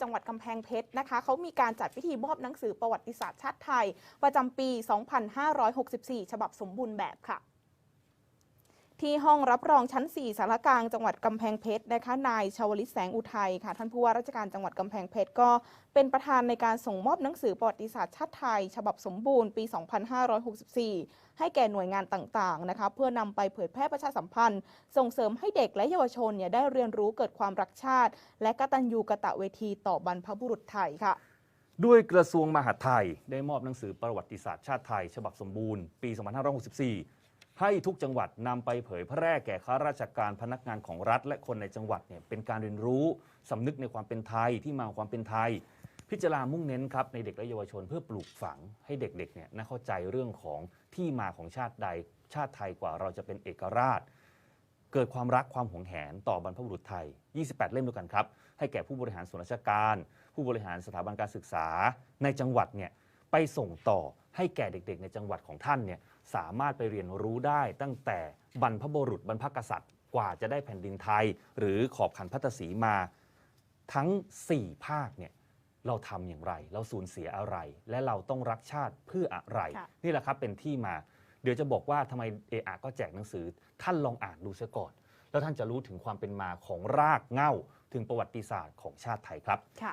จังหวัดกำแพงเพชรนะคะเขามีการจัดพิธีมอบหนังสือประวัติศาสตร์ชาติไทย ประจำปี 2564 ฉบับสมบูรณ์แบบค่ะ ที่ห้องรับรองชั้น 4สารกลางจังหวัดกำแพงเพชรนะคะนายชาวลิตแสงอุทัยค่ะ ท่านผู้ว่าราชการจังหวัดกำแพงเพชรก็เป็นประธานในการส่งมอบหนังสือประวัติศาสตร์ชาติไทย ฉบับสมบูรณ์ปี 2564 ให้แก่หน่วยงานต่างๆนะคะเพื่อนำไปเผยแพร่ประชาสัมพันธ์ ส่งเสริมให้เด็กและเยาวชนเนี่ยได้เรียนรู้เกิดความรักชาติ และกตัญญูกะตะเวทีต่อบรรพบุรุษไทยค่ะด้วยกระทรวงมหาดไทยได้มอบหนังสือประวัติศาสตร์ชาติไทย ฉบับสมบูรณ์ปี 2564 ให้ทุกจังหวัดนำไปเผยแพร่แก่ข้าราชการพนักงานของรัฐ และคนในจังหวัดเนี่ยเป็นการเรียนรู้สำนึกในความเป็นไทยที่มาของความเป็นไทย พิจารามุ่งเน้นครับในเด็กและเยาวชนเพื่อปลูกฝังให้เด็กๆเนี่ยน่าเข้าใจเรื่องของที่มาของชาติใดชาติไทยกว่าเราจะเป็นเอกราช เกิดความรักความหวงแหนต่อบรรพบุรุษไทย 28 เล่มด้วยกันครับ ให้แก่ผู้บริหารส่วนราชการ ผู้บริหารสถาบันการศึกษาในจังหวัดเนี่ย ไปส่งต่อให้แก่เด็กๆ ในจังหวัดของท่านเนี่ยสามารถไปเรียนรู้ได้ตั้งแต่บรรพบุรุษบรรพกษัตริย์กว่าจะได้แผ่นดินไทย หรือขอบขันพัตสีมาทั้ง 4 ภาคเนี่ยเราทำอย่างไร เราสูญเสียอะไร และเราต้องรักชาติเพื่ออะไรค่ะนี่แหละครับเป็นที่มา เดี๋ยวจะบอกว่าทำไมเออาก็แจกหนังสือ ท่านลองอ่านดูซะก่อน แล้วท่านจะรู้ถึงความเป็นมาของรากเหง้า ถึงประวัติศาสตร์ของชาติไทยครับค่ะ